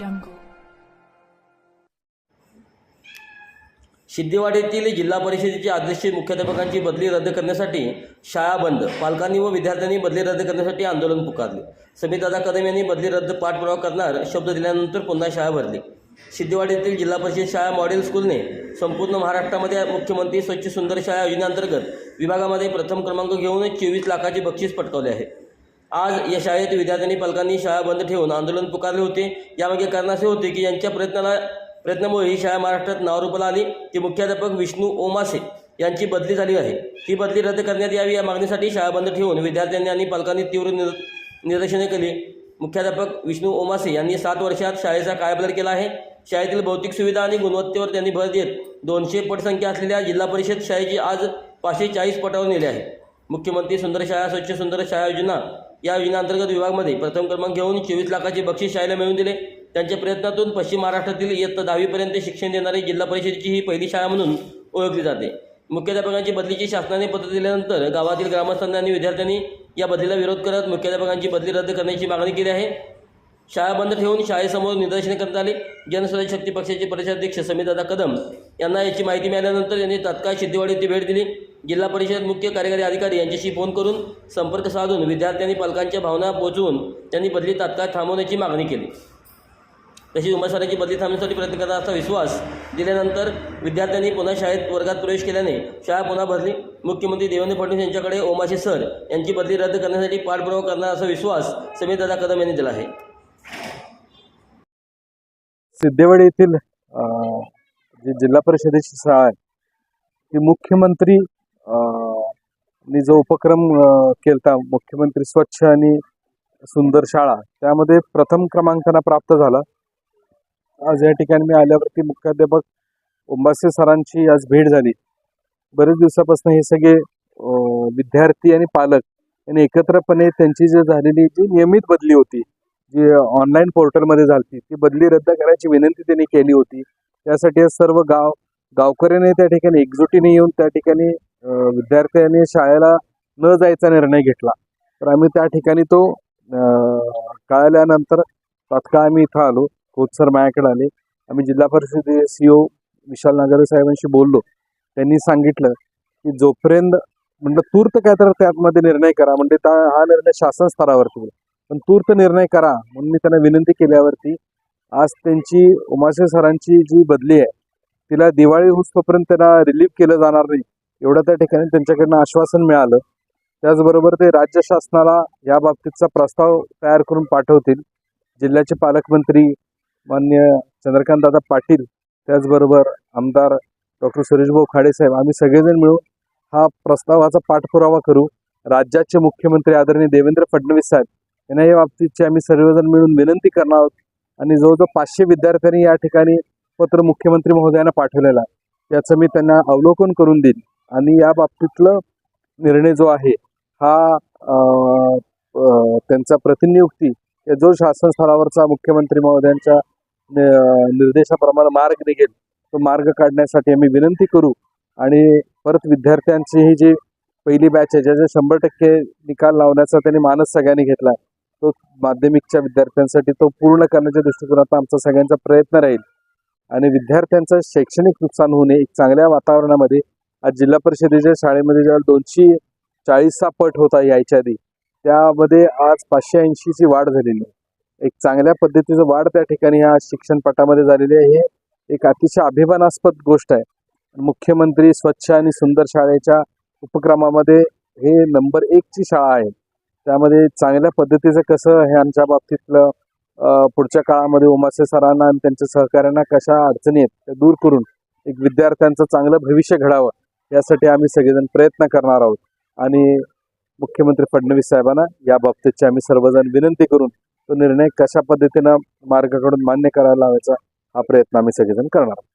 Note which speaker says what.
Speaker 1: जंगल सिद्धेवाडीतील जिल्हा परिषदेचे अध्यक्ष मुख्याध्यापकांची बदली रद्द करण्यासाठी शाळा बंद. पालकांनी व विद्यार्थ्यांनी बदली रद्द करण्यासाठी आंदोलन पुकारले. समितादा कदम यांनी बदली रद्द पाठपुरावा करणार शब्द दिल्यानंतर पुन्हा शाळा भरली. सिद्धेवाडीतील जिल्हा परिषद शाळा मॉडेल स्कूलने संपूर्ण महाराष्ट्रामध्ये मुख्यमंत्री स्वच्छ सुंदर शाळा योजनेअंतर्गत विभागामध्ये प्रथम क्रमांक घेऊन चोवीस लाखाचे बक्षीस पटकावले आहे. आज या शाळेत विद्यार्थ्यांनी पालकांनी शाळा बंद ठेवून आंदोलन पुकारले होते. यामागे कारण असे होते की यांच्या प्रयत्नाला प्रयत्नामुळे ही शाळा महाराष्ट्रात नावरूपाला आली. ती मुख्याध्यापक विष्णू ओमासे यांची बदली झाली आहे. ही बदली रद्द करण्यात यावी या मागणीसाठी शाळा बंद ठेवून विद्यार्थ्यांनी आणि पालकांनी तीव्र निर निदर्शने केली. मुख्याध्यापक विष्णू ओमासे यांनी सात वर्षात शाळेचा कायाबदल केला आहे. शाळेतील भौतिक सुविधा आणि गुणवत्तेवर त्यांनी भर देत दोनशे पटसंख्या असलेल्या जिल्हा परिषद शाळेची आज पाचशे चाळीस पटावर नेली आहे. मुख्यमंत्री सुंदर शाळा स्वच्छ सुंदर शाळा योजना या योजनेअंतर्गत विभागामध्ये प्रथम क्रमांक घेऊन चोवीस लाखाचे बक्षीस शाळेला मिळवून दिले. त्यांच्या प्रयत्नातून पश्चिम महाराष्ट्रातील इयत्ता दहावीपर्यंत शिक्षण देणारी जिल्हा परिषदेची ही पहिली शाळा म्हणून ओळखली जाते. मुख्याध्यापकांची बदलीची शासनाने पत्र दिल्यानंतर गावातील ग्रामस्थांनी आणि विद्यार्थ्यांनी या बदलीला विरोध करत मुख्याध्यापकांची बदली रद्द करण्याची मागणी केली आहे. शाळा बंद ठेवून शाळेसमोर निदर्शने करण्यात आली. जनस्वराज शक्ती पक्षाचे प्रदेशाध्यक्ष समीरदादा कदम यांना याची माहिती मिळाल्यानंतर यांनी तात्काळ सिद्धेवाडी येथे भेट दिली. जिल्हा परिषद मुख्य कार्यकारी अधिकारी यांच्याशी फोन करून संपर्क साधून विद्यार्थ्यांनी पालकांच्या भावना पोहोचवून त्यांनी बदली तात्काळ थांबवण्याची मागणी केली. तशी उमेदवारांची बदली थांबण्यासाठी प्रयत्न करण्याचा असा विश्वास दिल्यानंतर विद्यार्थ्यांनी पुन्हा शाळेत वर्गात प्रवेश केल्याने शाळा पुन्हा भरली. मुख्यमंत्री देवेंद्र फडणवीस यांच्याकडे ओमाशे सर यांची बदली रद्द करण्यासाठी पाठपुरावा करणार असा विश्वास समीरदादा कदम यांनी दिला आहे.
Speaker 2: सिद्धेवाडी येथील जी जिल्हा परिषदेची शाळा आहे ती मुख्यमंत्री मी जो उपक्रम केला केलता मुख्यमंत्री स्वच्छ आणि सुंदर शाळा त्यामध्ये प्रथम क्रमांकाला प्राप्त झाला. आज या ठिकाणी मी आल्यावरती मुख्याध्यापक उंबासे सरांची आज भेट झाली. बरेच दिवसापासून हे सगळे विद्यार्थी आणि पालक यांनी एकत्रपणे त्यांची जी झालेली जी नियमित बदली होती जी ऑनलाईन पोर्टलमध्ये झाली ती बदली रद्द करायची विनंती त्यांनी केली होती. त्यासाठी सर्व गाव गावकऱ्यांनी त्या ठिकाणी एकजुटीने येऊन त्या ठिकाणी विद्यार्थ्यांनी शाळेला न जायचा निर्णय घेतला. तर आम्ही त्या ठिकाणी तो कळल्यानंतर तात्काळ आम्ही इथं आलो. कोच सर माझ्याकडे आले. आम्ही जिल्हा परिषद सी ओ विशाल नागरे साहेबांशी बोललो. त्यांनी सांगितलं की जोपर्यंत म्हणलं तूर्त काय तर त्यामध्ये निर्णय करा. म्हणजे त्या हा निर्णय शासन स्तरावरती पण तूर्त निर्णय करा म्हणून मी त्यांना विनंती केल्यावरती आज त्यांची उमाशे सरांची जी बदली आहे तिला दिवाळी होईस्तोपर्यंत त्यांना रिलीफ केलं जाणार नाही. एवढं त्या ठिकाणी त्यांच्याकडनं आश्वासन मिळालं. त्याचबरोबर ते राज्य शासनाला या बाबतीतचा प्रस्ताव तयार करून पाठवतील. जिल्ह्याचे पालकमंत्री मान्य चंद्रकांतदादा पाटील त्याचबरोबर आमदार डॉक्टर सुरेशभाऊ खाडेसाहेब आम्ही सगळेजण मिळून हा प्रस्तावाचा पाठपुरावा करू. राज्याचे मुख्यमंत्री आदरणीय देवेंद्र फडणवीस साहेब यांना या बाबतीतची आम्ही सर्वजण मिळून विनंती करणार आहोत. आणि जवळजवळ पाचशे विद्यार्थ्यांनी या ठिकाणी पत्र मुख्यमंत्री महोदयांना पाठवलेला आहे. त्याचं मी त्यांना अवलोकन करून देईन. आणि या बाबतीतलं निर्णय जो आहे हा त्यांचा प्रतिनियुक्ती जो शासन स्तरावरचा मुख्यमंत्री महोदयांच्या निर्देशाप्रमाणे मार्ग निघेल तो मार्ग काढण्यासाठी आम्ही विनंती करू आणि परत विद्यार्थ्यांची ही जी पहिली बॅच आहे ज्याचे शंभर टक्के निकाल लावण्याचा त्यांनी मानस सगळ्यांनी घेतला तो माध्यमिकच्या विद्यार्थ्यांसाठी तो पूर्ण करण्याच्या दृष्टिकोनात आमचा सगळ्यांचा प्रयत्न राहील. आणि विद्यार्थ्यांचं शैक्षणिक नुकसान होऊ नये एक चांगल्या वातावरणामध्ये आज जिल्हा परिषदेच्या शाळेमध्ये ज्या दोनशे चाळीसचा पट होता यायच्या आधी त्यामध्ये आज पाचशे ऐंशीची वाढ झालेली आहे. एक चांगल्या पद्धतीचं वाढ त्या ठिकाणी या शिक्षण पटामध्ये झालेली आहे. हे एक अतिशय अभिमानास्पद गोष्ट आहे. मुख्यमंत्री स्वच्छ आणि सुंदर शाळेच्या उपक्रमामध्ये हे नंबर एकची शाळा आहे. त्यामध्ये चांगल्या पद्धतीचं कसं हे आमच्या बाबतीतलं पुढच्या काळामध्ये उमासे सरांना आणि त्यांच्या सहकाऱ्यांना कशा अडचणी आहेत त्या दूर करून एक विद्यार्थ्यांचं चांगलं भविष्य घडावं यासाठी आम्ही सगळेजण प्रयत्न करणार आहोत. आणि मुख्यमंत्री फडणवीस साहेबांना या बाबतीतची आम्ही सर्वजण विनंती करून तो निर्णय कशा पद्धतीनं मार्गाकडून मान्य करायला लावायचा हा प्रयत्न आम्ही सगळेजण करणार आहोत.